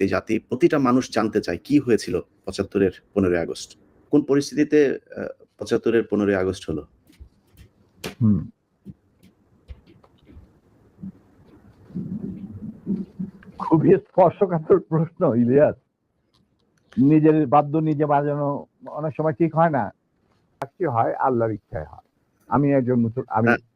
এই জাতি প্রতিটা মানুষ জানতে চায় কি হয়েছিল পঁচাত্তরের পনেরোই আগস্ট। কোন পরিস্থিতিতে পঁচাত্তরের পনেরোই আগস্ট হলো? খুবই স্পর্শকাতর প্রশ্ন ইলিয়াস। নিজের বাদ্য নিজে বাজানো অনেক সময় ঠিক হয় না। কি হয় আল্লাহর ইচ্ছায় হয়। আমি একজন আমি হ্যাঁ।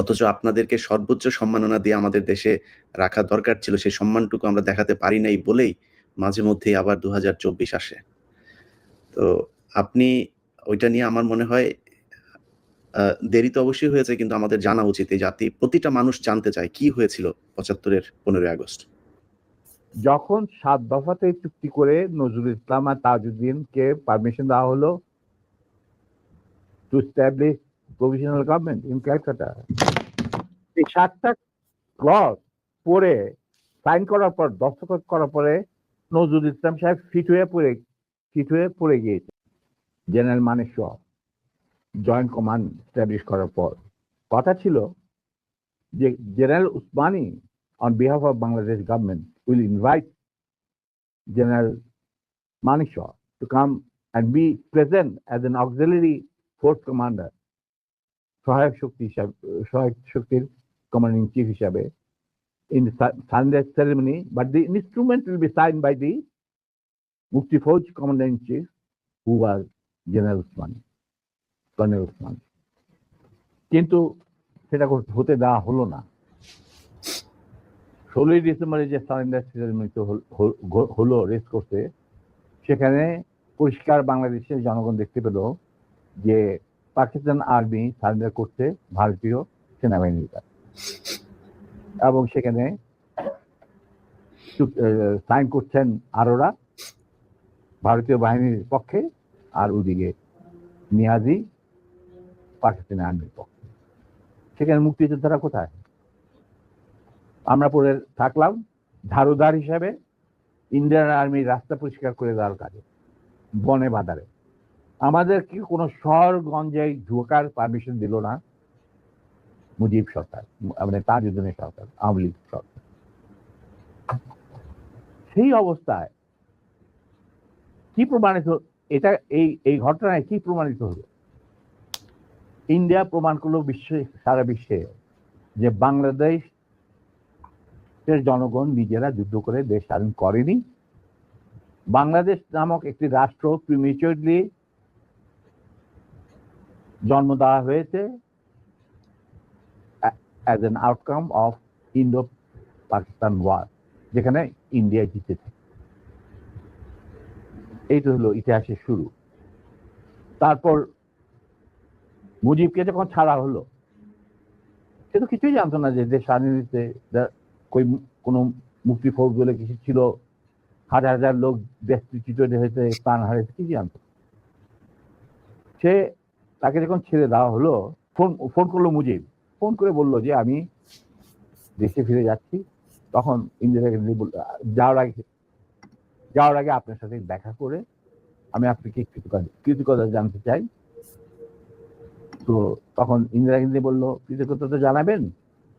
অথচ আপনাদেরকে সর্বোচ্চ সম্মাননা দিয়ে আমাদের দেশে রাখা দরকার ছিল, সেই সম্মানটুকু আমরা দেখাতে পারি নাই বলেই মাঝে মধ্যেই আবার দু হাজার চব্বিশ আসে। তো আপনি ওইটা নিয়ে আমার মনে হয় দেরি তো অবশ্যই হয়েছে কিন্তু আমাদের জানা উচিত এই জাতি। প্রতিটা মানুষ জানতে চায় কি হয়েছিল পঁচাত্তরের পনেরোই আগস্ট। যখন সাত দফাতে চুক্তি করে নজরুল ইসলাম আর তাজউদ্দিনকে পারমিশন দেওয়া হলো to establish provisional government in Calcutta এই সাতটা ক্লজ পরে সাইন করার পর, দস্তখত করার পরে নজরুল ইসলাম সাহেব ফিট হয়ে পড়ে ফিট হয়ে পড়ে গিয়েছে। জেনারেল মানেশ্বর জয়েন্ট কমান্ড স্ট্যাবলিশ করার পর। কথা ছিল যে general Osmani on behalf of Bangladesh government will invite General Manishaw to come and be present as an auxiliary force commander সহায়ক শক্তি সহায়ক শক্তির কমান্ডিং চিফ হিসাবে in the Sunday ceremony, but the instrument will be signed by the Mufti Fauj commander in chief, who was General Usmani, Colonel Usmani. কিন্তু সেটা হতে দেওয়া হলো না ষোলোই ডিসেম্বরে যে সারেন্ডার সেরেমনি হলো রেস করতে সেখানে পরিষ্কার বাংলাদেশের জনগণ দেখতে পেল যে পাকিস্তান আর্মি সারেন্ডার করছে ভারতীয় সেনাবাহিনীর কাছে এবং সেখানে সাইন করছেন আরোরা, ভারতীয় বাহিনীর পক্ষে, আর ওদিকে নিয়াজি পাকিস্তানি আর্মির পক্ষে। সেখানে মুক্তিযোদ্ধারা কোথায়? আমরা পরে থাকলাম ঝাড়ুদার হিসাবে ইন্ডিয়ান আর্মি রাস্তা পরিষ্কার করে দেওয়ার কাজে, বনে বাদারে আমাদের কি কোনো শহর গঞ্জে ঢোকার পারমিশন দিল না? মুজিব সরকার মানে তাজউদ্দিনের সরকার, আওয়ামী লীগ সরকার। সেই অবস্থায় কি প্রমাণিত এটা এই এই ঘটনায় কি প্রমাণিত হলো? ইন্ডিয়া প্রমাণ করল বিশ্বে, সারা বিশ্বে যে বাংলাদেশ জনগণ নিজেরা যুদ্ধ করে দেশ স্বাধীন করেনি। বাংলাদেশ নামক একটি রাষ্ট্র প্রিমিচুরলি জন্ম দেওয়া হয়েছে। As an outcome of Indo Pakistan war যেখানে ইন্ডিয়া জিতেছে এইটা হলো ইতিহাসের শুরু। তারপর মুজিবকে যখন ছাড়া হলো, সে তো কিছুই জানতো না যে দেশ স্বাধীন হয়েছে কোনো মুক্তি ফৌজ বলে কিছু ছিল, হাজার হাজার লোক দেশচ্যুত হয়েছে, প্রাণ হারিয়েছে কি জানতো সে তাকে যখন ছেড়ে দেওয়া হলো, ফোন ফোন করল মুজিব। ফোন করে বলল যে আমি দেশে ফিরে যাচ্ছি। তখন ইন্দিরা গান্ধী যাওয়ার আগে যাওয়ার আগে আপনার সাথে দেখা করে আমি আপনাকে কৃতজ্ঞতা কৃতজ্ঞতা জানতে চাই। তো তখন ইন্দিরা গান্ধী বলল কৃতজ্ঞতা তো জানাবেন।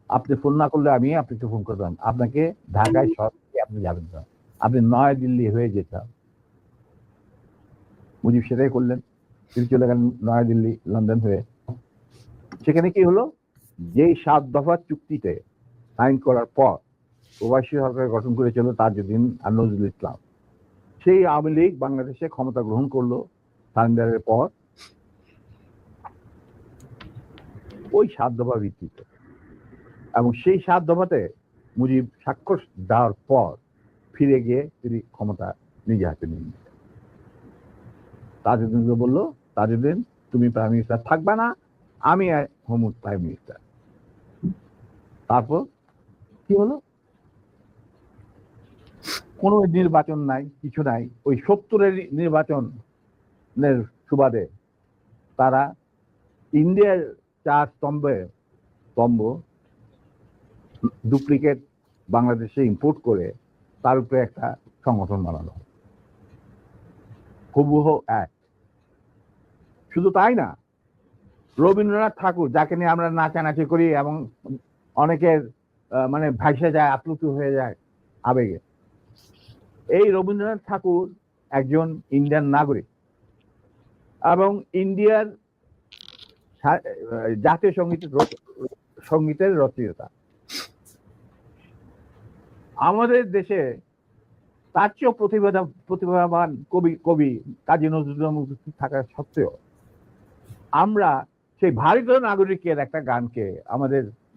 আপনি ফোন না করলে আমি আপনাকে ফোন করতাম আপনাকে ঢাকায় সরাসরি আপনি যাবেন না। আপনি নয় দিল্লি হয়ে যেতাম মুজিব সেটাই করলেন। তিনি চলে গেলেন নয়াদিল্লি লন্ডন হয়ে। সেখানে কি হলো? যেই সাত দফা চুক্তিতে সাইন করার পর প্রবাসী সরকার গঠন করেছিল তাজউদ্দিন আর নজরুল ইসলাম। সেই আওয়ামী লীগ বাংলাদেশে ক্ষমতা গ্রহণ করল সারেন্ডারের পর। ওই সাত দফা ভিত্তিতে। এবং সেই সাত দফাতে মুজিব স্বাক্ষর দেওয়ার পর ফিরে গিয়ে তিনি ক্ষমতা নিজে হাতে নিয়ে নিলেন। তাজউদ্দিনকে বলল, তাজউদ্দিন, তুমি প্রাইম মিনিস্টার থাকবে না, আমি হোম প্রাইম মিনিস্টার তারপর কি হলো? কোনো নির্বাচন নাই, কিছু নাই। ওই সত্তরের নির্বাচন নের সুবাদে তারা ইন্ডিয়ার চার স্তম্ভে স্তম্ভ, ডুপ্লিকেট বাংলাদেশে ইম্পোর্ট করে তার উপরে একটা সংগঠন হয়। হুবহু এক। শুধু তাই না, রবীন্দ্রনাথ ঠাকুর, যাকে নিয়ে আমরা নাচানাচি করি এবং অনেকের মানে ভাইসে যায়, আপ্লুত হয়ে যায় আবেগে। এই রবীন্দ্রনাথ ঠাকুর একজন ইন্ডিয়ান নাগরিক এবং ইন্ডিয়ার জাতীয় সঙ্গীতের সঙ্গীতের রচয়িতা। আমাদের দেশে তার চেয়েও প্রতিভাবান প্রতিভাবান কবি কবি কাজী নজরুল থাকা সত্ত্বেও আমরা সেই ভারতীয় নাগরিকের একটা গানকে আমাদের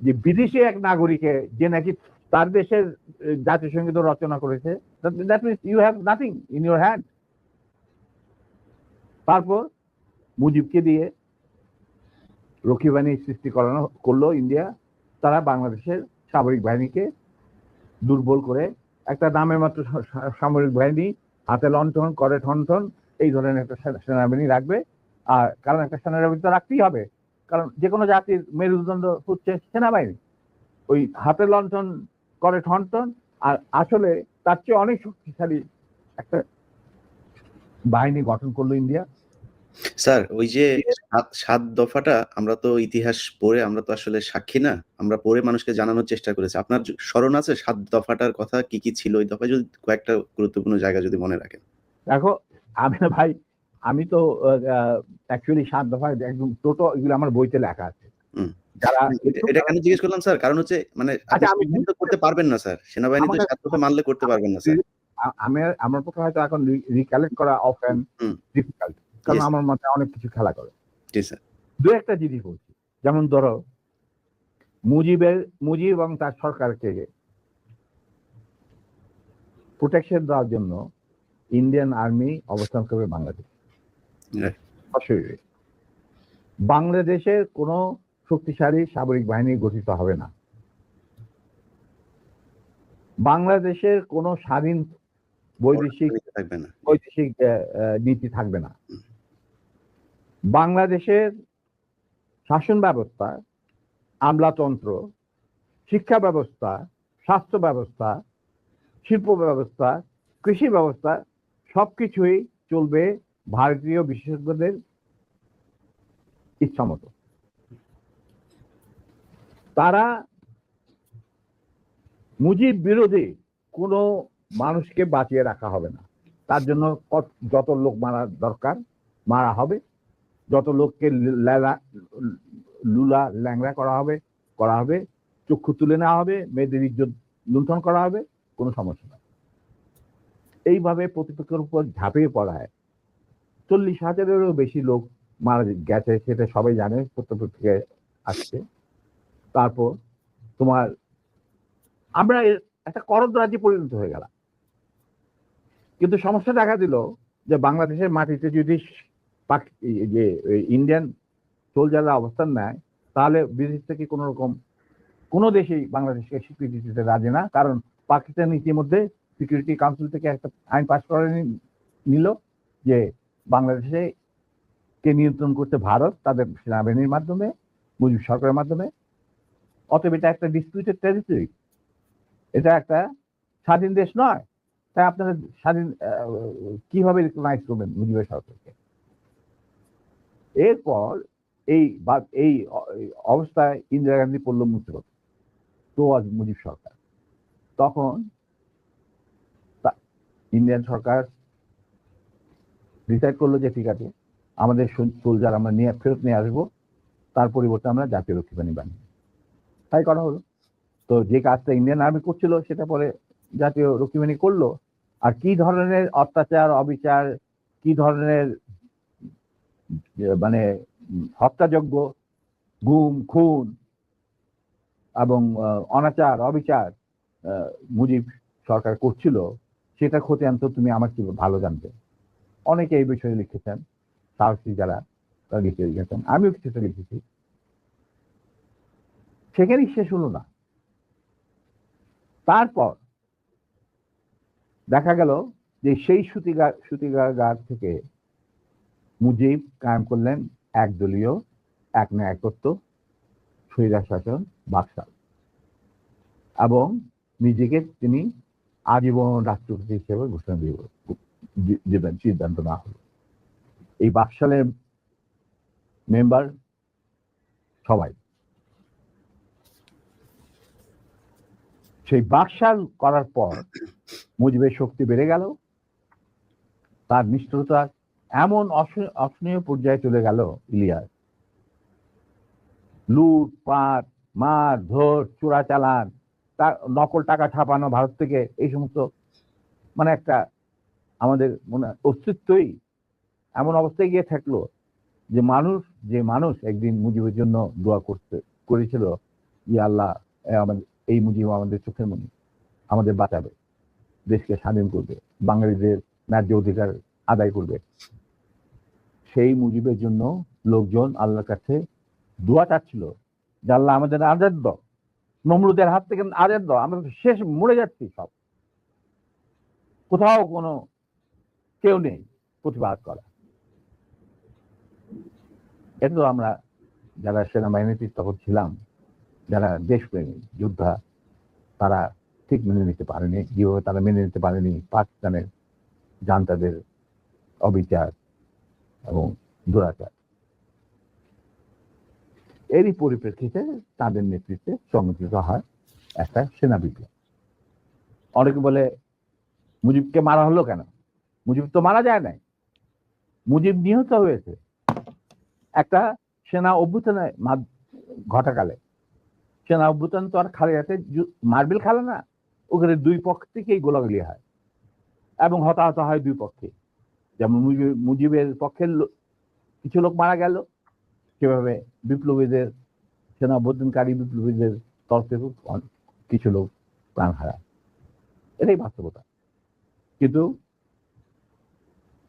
যে বিদেশি এক নাগরিকে যে নাকি তার দেশের জাতীয় সংগীত রচনা করেছে that means you have nothing in your hand তারপর মুজিবকে দিয়ে রক্ষী বাহিনী সৃষ্টি করানো, করল ইন্ডিয়া। তারা বাংলাদেশের সামরিক বাহিনীকে দুর্বল করে একটা নামের মাত্র সামরিক বাহিনী হাতে লণ্ঠন, করে ঠনঠন, এই ধরনের একটা সেনাবাহিনী রাখবে। আর কারণ একটা সেনাবাহিনী তো রাখতেই হবে। কারণ যে কোনো জাতির মেরুদণ্ড হচ্ছে সেনাবাহিনী। ওই হাতে লণ্ঠন করে ঠনঠন আর আসলে তার চেয়ে অনেক শক্তিশালী একটা বাহিনী গঠন করল ইন্ডিয়া। স্যার ওই যে সাত সাত দফাটা আমরা তো ইতিহাস পড়ে আমরা তো আসলে সাক্ষী না আমরা পড়ে মানুষকে জানানোর চেষ্টা করেছি। আপনার স্মরণ আছে সাত দফাটার কথা কি কি ছিল? ওই দফায় যদি কয়েকটা গুরুত্বপূর্ণ জায়গা যদি মনে রাখেন। দেখো আমি না ভাই আমি তো অ্যাকচুয়ালি সাত দফায় একদম টোটো এগুলো আমার বইতে লেখা আছে। যারা এটা- কেন জিজ্ঞেস করলাম স্যার? কারণ হচ্ছে মানে আচ্ছা, করতে পারবেন না স্যার। সেনাবাহিনী তো সাত দফা মানলে করতে পারবেন না স্যার। আমি আমার পক্ষে হয়তো এখন রিকালেক্ট করা অফ অ্যান্ড হুম। ডিফিকাল্ট কারণ আমার মাথায় অনেক কিছু খেলা করে। দু একটা জিনিস বলছি। যেমন ধরো মুজিবের মুজিব এবং তার সরকারকে প্রোটেকশন দেওয়ার জন্য ইন্ডিয়ান আর্মি অবস্থান করবে বাংলাদেশ। বাংলাদেশের কোনো শক্তিশালী সামরিক বাহিনী গঠিত হবে না। বাংলাদেশের কোনো স্বাধীন বৈদেশিক থাকবে না। বৈদেশিক নীতি থাকবে না। বাংলাদেশের শাসন ব্যবস্থা আমলাতন্ত্র শিক্ষা ব্যবস্থা স্বাস্থ্য ব্যবস্থা শিল্প ব্যবস্থা কৃষি ব্যবস্থা সবকিছুই চলবে ভারতীয় বিশেষজ্ঞদের ইচ্ছামতো তারা মুজিব বিরোধী কোনো মানুষকে বাঁচিয়ে রাখা হবে না। তার জন্য যত লোক মারা দরকার, মারা হবে। যত লোককে লেলা- ল্যাংড়া করা হবে করা হবে। চক্ষু তুলে নেওয়া হবে, মেয়েদের ইজ্জত লুণ্ঠন করা হবে, কোনো সমস্যা নেই। এইভাবে প্রতিপক্ষের উপর ঝাঁপিয়ে পড়ায় চল্লিশ হাজারেরও বেশি লোক মারা গেছে, সেটা সবাই জানে প্রত্যেক থেকে আসছে। তারপর তোমার, আমরা একটা করদ রাজ্যে পরিণত হয়ে গেলাম। কিন্তু সমস্যা দেখা দিল যে বাংলাদেশের মাটিতে যদি যে ইন্ডিয়ান সোলজাররা অবস্থান নেয়, তাহলে বিদেশ থেকে কোনো রকম, কোনো দেশেই বাংলাদেশকে স্বীকৃতি দিতে রাজি না। কারণ পাকিস্তান ইতিমধ্যে সিকিউরিটি কাউন্সিল থেকে একটা আইন পাস করে নিল যে বাংলাদেশে কে নিয়ন্ত্রণ করতে ভারত, তাদের সেনাবাহিনীর মাধ্যমে, মুজিব সরকারের মাধ্যমে। অতএব এটা একটা ডিসপিউটেড টেরিটরি এটা একটা স্বাধীন দেশ নয়। তাই আপনারা স্বাধীন কীভাবে রিকগনাইজ করবেন মুজিবের সরকারকে? এরপর এই এই অবস্থায় ইন্দিরা গান্ধী পড়ল মুসিবত তো আজ মুজিব সরকার। তখন ইন্ডিয়ান সরকার ডিসাইড করল যে, ঠিক আছে, আমাদের সোলজার আমরা নিয়ে, ফেরত নিয়ে আসব। তার পরিবর্তে আমরা জাতীয় রক্ষী বাহিনী বানিয়ে তাই করা হলো। তো যে কাজটা ইন্ডিয়ান আর্মি করছিল, সেটা পরে জাতীয় রক্ষী বাহিনী করল। আর কি ধরনের অত্যাচার, অবিচার, কি ধরনের মানে হত্যাযজ্ঞ, গুম, খুন এবং অনাচার, অবিচার মুজিব সরকার করছিল, সেটা খতিয়ান তো তুমি আমার কি ভালো জানবে অনেকে এই বিষয়ে লিখেছেন, সাহসী যারা, তারা লিখে লিখেছেন আমিও কিছুটা লিখেছি। সেখানেই শেষ হলো না। তারপর দেখা গেল যে সেই সুতিগা সুতিগার থেকে মুজিব কায়েম করলেন একদলীয়, এক ন্যায়কত্ব স্বৈরার শাসন, বাকশাল। এবং নিজেকে তিনি আজীবন রাষ্ট্রপতি হিসেবে ঘোষণা দিব দি- দেবেন সিদ্ধান্ত না হলো এই বাকশালের মেম্বার সবাই। সেই বাকশাল করার পর মুজিবের শক্তি বেড়ে গেল, তার নিষ্ঠুরতা এমন অস- অসহনীয় পর্যায়ে চলে গেল ইলিয়াস। লুট, পাট, মার, ধর চোরা চালান নকল টাকা ছাপানো ভারত থেকে এই সমস্ত মানে একটা আমাদের মনে অস্তিত্বই এমন অবস্থায় গিয়ে থাকল যে মানুষ যে মানুষ একদিন মুজিবের জন্য দোয়া করতে, করেছিল যে আল্লাহ আমাদের, এই মুজিব আমাদের চোখের মনি, আমাদের বাঁচাবে, দেশকে স্বাধীন করবে, বাঙালিদের ন্যায্য অধিকার আদায় করবে। সেই মুজিবের জন্য লোকজন আল্লাহর কাছে দোয়া চাচ্ছিল যে, আল্লাহ আমাদের আজাদ দাও, নমরুদের হাত থেকে আজাদ দাও, আমরা শেষ মরে যাচ্ছি সব। কোথাও কোনো কেউ নেই প্রতিবাদ করা। এটা তো আমরা যারা সেনাবাহিনীতে তখন ছিলাম, যারা দেশপ্রেমী যোদ্ধা, তারা ঠিক মেনে নিতে পারেনি। যেভাবে তারা মেনে নিতে পারেনি, পাকিস্তানের জান্তাদের অবিচার এবং দুরাচার। এরই পরিপ্রেক্ষিতে তাদের নেতৃত্বে সংগঠিত হয় একটা সেনা বিপ্লব। অনেকে বলে, মুজিবকে মারা হলো কেন? মুজিব তো মারা যায় নাই। মুজিব নিহত হয়েছে। একটা সেনা অভ্যুত্থানে ঘটাকালে। সেনা অভ্যুত্থান তো আর খালিয়াতে মার্বেল খেলে না, ওখানে দুই পক্ষ থেকেই গোলাগুলি হয় এবং হতাহত হয় দুই পক্ষে। যেমন মুজিব- মুজিবের পক্ষের কিছু লোক মারা গেল, সেভাবে বিপ্লবীদের, সেনা অভ্যুত্থানকারী বিপ্লবীদের তরফ থেকে কিছু লোক প্রাণ হারায়। এটাই বাস্তবতা। কিন্তু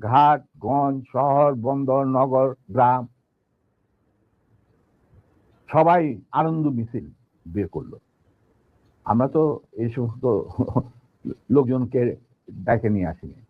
ঘাট, গঞ্জ, শহর, বন্দর, নগর, গ্রাম, সবাই আনন্দ মিছিল বের করল। আমরা তো এই সমস্ত লোকজনকে ডেকে নিয়ে আসিনি।